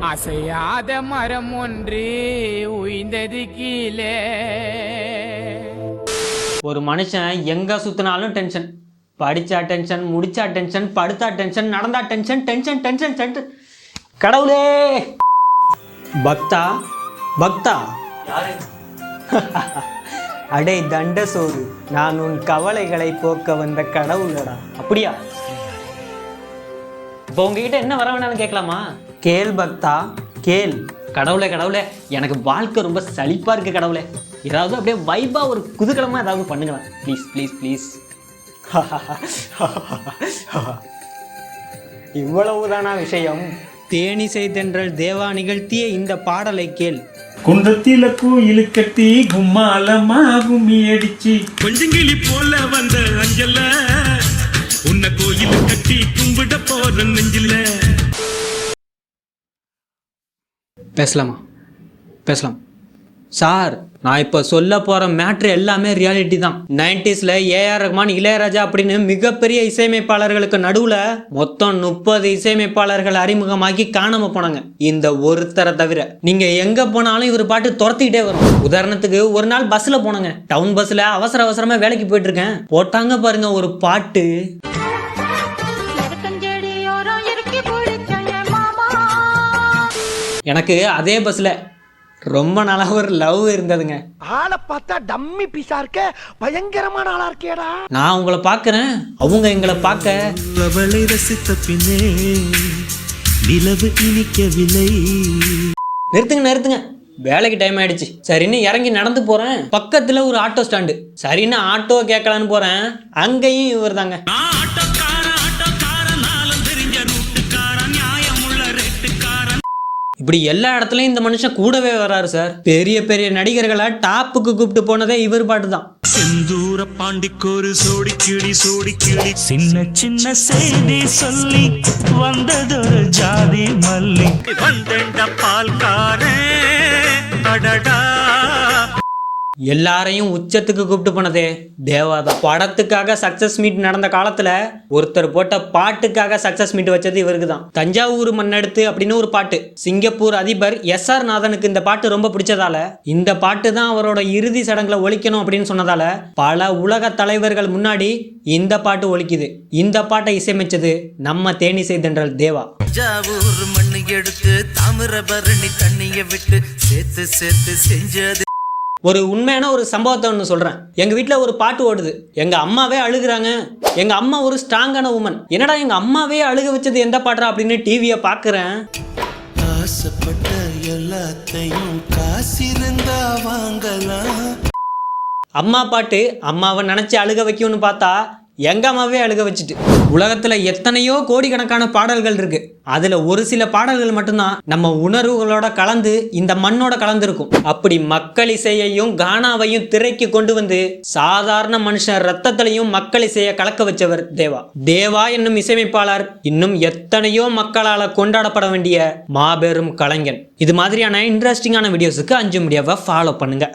அசையாத மரம் ஒன்று உய்ந்தது கீழே. ஒரு மனுஷன் எங்க சுத்தினாலும் டென்ஷன் படிச்சா டென்ஷன் முடிச்சா டென்ஷன் படுத்தா டென்ஷன் நடந்தா டென்ஷன் டென்ஷன் டென்ஷன் டென்ஷன் கடவுளே! பக்தா பக்தா. அடே தண்ட சோறு. நான் உன் கவலைகளை போக்க வந்த கடவுளடா. அப்படியா? இப்போ உங்ககிட்ட என்ன வர வேணாலும் கேட்கலாமா? கேள் பக்தா கேள். கடவுளே கடவுளே எனக்கு வாழ்க்கை ரொம்ப சலிப்பா இருக்கு கடவுளே. ஏதாவது அப்படியே வைபா ஒரு குதூகலமா ஏதாவது பண்ணுங்களேன் ப்ளீஸ் ப்ளீஸ் ப்ளீஸ் இவ்வளவுதானா விஷயம்? தேனிசை தென்றல் தேவா நிகழ்த்திய இந்த பாடலை கேள். குன்றத்தில கோயிலு கட்டி கும்மாலமா கும்மி அடிச்சு. கொஞ்சங்கிளி போல வந்த அஞ்சல உன்னை கோயில் கட்டி கும்பிட போற நெஞ்சில. பேசலாமா? பேசலாம். சார் நான் இப்போ சொல்ல போகிற மேட்ரு எல்லாமே ரியாலிட்டி தான். நைன்டிஸில் ஏஆர் ரஹ்மான் இளையராஜா அப்படின்னு மிகப்பெரிய இசையமைப்பாளர்களுக்கு நடுவில் மொத்தம் முப்பது இசையமைப்பாளர்கள் அறிமுகமாக்கி காணாமல் போனாங்க. இந்த ஒருத்தரை தவிர நீங்கள் எங்கே போனாலும் இவர் பாட்டு துரத்திக்கிட்டே வரும். உதாரணத்துக்கு ஒரு நாள் பஸ்ஸில் போனாங்க. டவுன் பஸ்ஸில் அவசர அவசரமாக வேலைக்கு போயிட்டுருக்கேன் போட்டாங்க பாருங்க ஒரு பாட்டு. எனக்கு அதே பஸ்ஸில் ரொம்ப நாளாக ஒரு லவ் இருந்ததுங்க. ஆளை பார்த்தா டம்மி பீஸா இருக்க பயங்கரமான ஆளா இருக்கேடா. நான் உங்களை பார்க்குறேன். அவங்க எங்களை பார்க்க. அவளை ரசித்த பின்னே நிலவு இனிக்கவில்லை. நிறுத்துங்க நிறுத்துங்க. வேலைக்கு டைம் ஆயிடுச்சு. சரின்னு இறங்கி நடந்து போறேன். பக்கத்துல ஒரு ஆட்டோ ஸ்டாண்டு சரின்னு ஆட்டோ கேட்கலான்னு போறேன். அங்கேயும் இவர் தாங்க இப்படி எல்லா இடத்துலயும் இந்த மனுஷன் கூடவே வராரு சார். பெரிய பெரிய நடிகர்களை டாப்புக்கு கூப்பிட்டு போனதே இவர் பாட்டு தான் செந்தூர பாண்டிக்கொரு சோடி கிளி சோடி கிளி சின்ன சின்ன செய்தி சொல்லி வந்ததொரு ஜாதி மல்லி. வந்தண்ட பால்காரன் அடடா. எல்லாரையும் உச்சத்துக்கு கூப்பிட்டு போனதே. தேவாதான் படத்துக்காக சக்சஸ் மீட் நடந்த காலத்துல ஒருத்தர் போட்ட பாட்டுக்காக சக்சஸ் மீட் வச்சது இவருக்கு தான் தஞ்சாவூர் மண்ணெடுத்து அப்படின்னு ஒரு பாட்டு. சிங்கப்பூர் அதிபர் எஸ் ஆர் நாதனுக்கு இந்த பாட்டு ரொம்ப பிடிச்சதால இந்த பாட்டு தான் அவரோட இறுதி சடங்குல ஒழிக்கணும் அப்படின்னு சொன்னதால பல உலக தலைவர்கள் முன்னாடி இந்த பாட்டு ஒழிக்குது. இந்த பாட்டை இசையமைச்சது நம்ம தேனிசை தென்றல் தேவா. தஞ்சாவூர் மண்ணு எடுத்து தாமிரபரணி தண்ணிய விட்டு சேர்த்து சேர்த்து செஞ்சது ஒரு உண்மையான ஒரு சம்பவத்தை ஒன்று சொல்கிறேன் எங்கள் வீட்டில் ஒரு பாட்டு ஓடுது. எங்கள் அம்மாவே அழுகுறாங்க. எங்கள் அம்மா ஒரு ஸ்ட்ராங்கான உமன் என்னடா எங்கள் அம்மாவே அழுக வச்சது எந்த பாட்டுறா அப்படின்னு டிவியை பார்க்குறேன் ஆசைப்பட்ட எல்லாத்தையும் காசிருந்தா வாங்கலாம். அம்மா பாட்டு அம்மாவை நினச்சி அழுக வைக்கும்னு பார்த்தா எங்கம்மாவே அழுக வச்சுட்டு. உலகத்துல எத்தனையோ கோடிக்கணக்கான பாடல்கள் இருக்கு. அதுல ஒரு சில பாடல்கள் மட்டும்தான் நம்ம உணர்வுகளோட கலந்து இந்த மண்ணோட கலந்து இருக்கும் அப்படி மக்கள் இசையையும் கானாவையும் திரைக்கு கொண்டு வந்து சாதாரண மனுஷன் ரத்தத்திலையும் மக்கள் இசையை கலக்க வச்சவர் தேவா. தேவா என்னும் இசையமைப்பாளர் இன்னும் எத்தனையோ மக்களால் கொண்டாடப்பட வேண்டிய மாபெரும் கலைஞன். இது மாதிரியான இன்ட்ரெஸ்டிங்கான வீடியோஸுக்கு அஞ்சு மீடியாவை ஃபாலோ பண்ணுங்க.